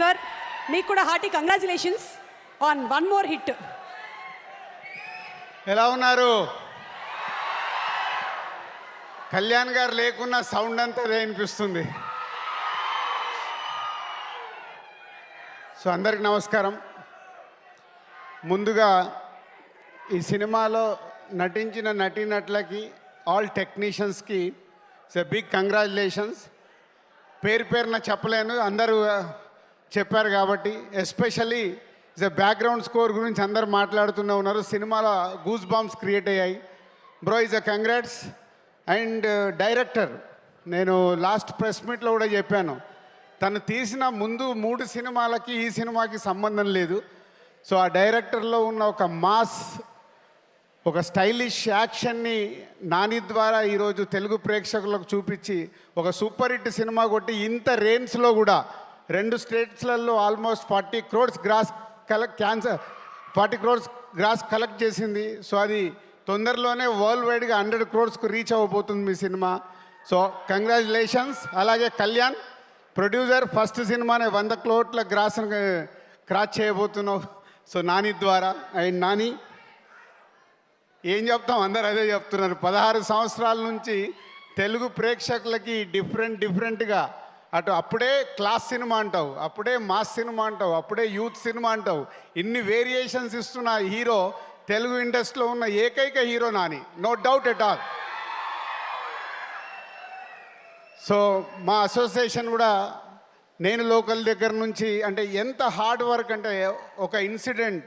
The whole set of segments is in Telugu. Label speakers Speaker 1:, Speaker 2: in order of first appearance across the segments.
Speaker 1: సార్ మీకు కూడా hearty congratulations on one more hit
Speaker 2: ఎలా ఉన్నారు? కళ్యాణ్ గారు లేకున్నా సౌండ్ అంతా అదే సో అందరికి నమస్కారం. ముందుగా ఈ సినిమాలో నటించిన నటీనటులకి ఆల్ టెక్నీషియన్స్కి ఇట్స్ బిగ్ కంగ్రాచులేషన్స్ పేరు పేరున చెప్పలేను అందరూ చెప్పారు కాబట్టి ఎస్పెషల్లీ ఇస్ బ్యాక్గ్రౌండ్ స్కోర్ గురించి అందరు మాట్లాడుతూనే ఉన్నారు. సినిమాలో గూస్ బాంబ్స్ క్రియేట్ అయ్యాయి bro is a congrats and director నేను లాస్ట్ ప్రెస్ మీట్లో కూడా చెప్పాను. తను తీసిన ముందు మూడు సినిమాలకి ఈ సినిమాకి సంబంధం లేదు. సో ఆ డైరెక్టర్లో ఉన్న ఒక మాస్ ఒక స్టైలిష్ యాక్షన్ని నాని ద్వారా ఈరోజు తెలుగు ప్రేక్షకులకు చూపించి ఒక సూపర్ హిట్ సినిమా కొట్టి ఇంత రేంజ్లో కూడా రెండు స్టేట్స్లలో almost forty crores gross collect cancer forty crores gross collect చేసింది. సో అది తొందరలోనే వరల్డ్ వైడ్గా హండ్రెడ్ క్రోడ్స్కు రీచ్ అవ్వబోతుంది మీ సినిమా. So congratulations. అలాగే కళ్యాణ్ ప్రొడ్యూసర్ ఫస్ట్ సినిమానే వంద కోట్ల గ్రాస్ క్రాచ్ చేయబోతున్నావు. సో నాని ద్వారా అండ్ నాని ఏం చెప్తాం? అందరు అదే చెప్తున్నారు. పదహారు సంవత్సరాల నుంచి తెలుగు ప్రేక్షకులకి డిఫరెంట్ డిఫరెంట్గా అటు అప్పుడే క్లాస్ సినిమా అంటావు అప్పుడే మాస్ సినిమా అంటావు అప్పుడే యూత్ సినిమా అంటావు. ఇన్ని వేరియేషన్స్ ఇస్తున్న హీరో తెలుగు ఇండస్ట్రీలో ఉన్న ఏకైక hero Nani. No doubt at all so మా అసోసియేషన్ కూడా నేను లోకల్ దగ్గర నుంచి అంటే ఎంత హార్డ్ వర్క్ అంటే ఒక incident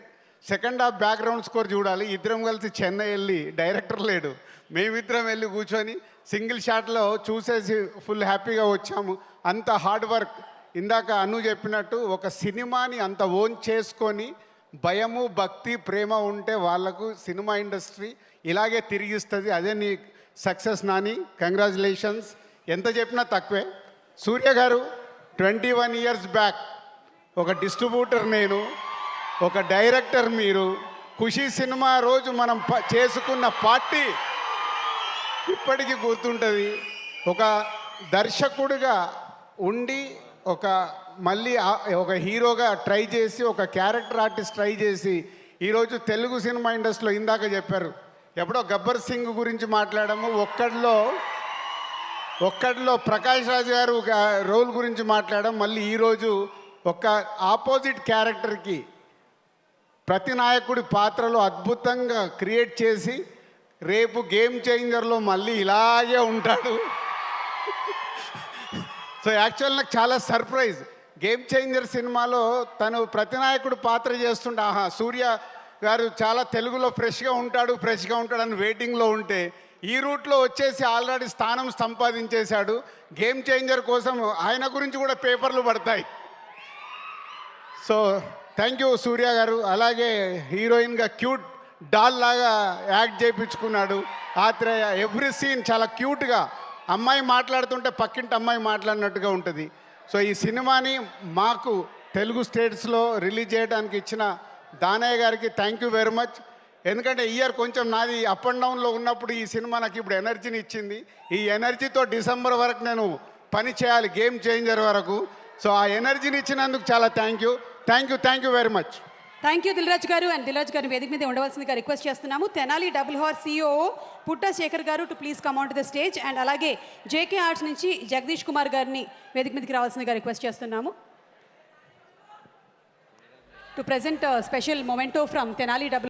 Speaker 2: second half background score చూడాలి. ఇద్దరం కలిసి చెన్నై వెళ్ళి డైరెక్టర్ లేడు. మేమిద్దరం వెళ్ళి కూర్చొని సింగిల్ షాట్లో చూసేసి ఫుల్ హ్యాపీగా వచ్చాము. అంత హార్డ్ వర్క్ ఇందాక అను చెప్పినట్టు ఒక సినిమాని అంత ఓన్ చేసుకొని భయము భక్తి ప్రేమ ఉంటే వాళ్ళకు సినిమా ఇండస్ట్రీ ఇలాగే తిరిగిస్తుంది. అదే నీ సక్సెస్ నాని. కంగ్రాచులేషన్స్ ఎంత చెప్పినా తక్కువే. సూర్య గారు ట్వంటీ వన్ ఇయర్స్ బ్యాక్ ఒక డిస్ట్రిబ్యూటర్ నేను. ఒక డైరెక్టర్ మీరు ఖుషి సినిమా రోజు మనం ప- చేసుకున్న పార్టీ ఇప్పటికీ గుర్తుంటుంది. ఒక దర్శకుడిగా ఉండి ఒక మళ్ళీ ఒక హీరోగా ట్రై చేసి ఒక క్యారెక్టర్ ఆర్టిస్ట్ ట్రై చేసి ఈరోజు తెలుగు సినిమా ఇండస్ట్రీలో ఇందాక చెప్పారు. ఎప్పుడో గబ్బర్ సింగ్ గురించి మాట్లాడాము. ఒక్కడిలో ఒక్కడిలో ప్రకాష్ రాజ్ గారు ఒక రోల్ గురించి మాట్లాడడం మళ్ళీ ఈరోజు ఒక ఆపోజిట్ క్యారెక్టర్కి ప్రతి నాయకుడి పాత్రలో అద్భుతంగా క్రియేట్ చేసి రేపు గేమ్ చేంజర్లో మళ్ళీ ఇలాగే ఉంటాడు. సో యాక్చువల్ నాకు చాలా సర్ప్రైజ్. గేమ్ చేంజర్ సినిమాలో తను ప్రతినాయకుడు పాత్ర చేస్తుండే ఆహా సూర్య గారు చాలా తెలుగులో ఫ్రెష్గా ఉంటాడు ఫ్రెష్గా ఉంటాడు అని వెయిటింగ్లో ఉంటే ఈ రూట్లో వచ్చేసి ఆల్రెడీ స్థానం సంపాదించేశాడు. గేమ్ చేంజర్ కోసం ఆయన గురించి కూడా పేపర్లు పడతాయి. సో థ్యాంక్ యూ సూర్య గారు. అలాగే హీరోయిన్గా క్యూట్ డాల్ లాగా యాక్ట్ చేయించుకున్నాడు. ఆత్రేయ ఎవ్రీ సీన్ చాలా క్యూట్గా. అమ్మాయి మాట్లాడుతుంటే పక్కింటి అమ్మాయి మాట్లాడినట్టుగా ఉంటుంది. సో ఈ సినిమాని మాకు తెలుగు స్టేట్స్లో రిలీజ్ చేయడానికి ఇచ్చిన దానయ్య గారికి థ్యాంక్ యూ వెరీ మచ్. ఎందుకంటే ఇయర్ కొంచెం నాది అప్ అండ్ డౌన్లో ఉన్నప్పుడు ఈ సినిమా నాకు ఇప్పుడు ఎనర్జీని ఇచ్చింది. ఈ ఎనర్జీతో డిసెంబర్ వరకు నేను పని చేయాలి గేమ్ చేంజర్ వరకు. సో ఆ ఎనర్జీని ఇచ్చినందుకు చాలా thank you. Thank you thank you very much
Speaker 1: thank you Dilraj గారు. అండ్ దిల్రాజ్ గారిని వేదిక మీద ఉండవలసిందిగా రిక్వెస్ట్ చేస్తున్నాము. తెనాలి డబుల్ హార్ సిఓ పుట్ట శేఖర్ గారు to please come to the stage and అలాగే జేకే ఆర్ట్స్ నుంచి జగదీష్ కుమార్ గారిని వేదిక మీదకి రావాల్సిందిగా రిక్వెస్ట్ చేస్తున్నాము. To present special memento from Tenali double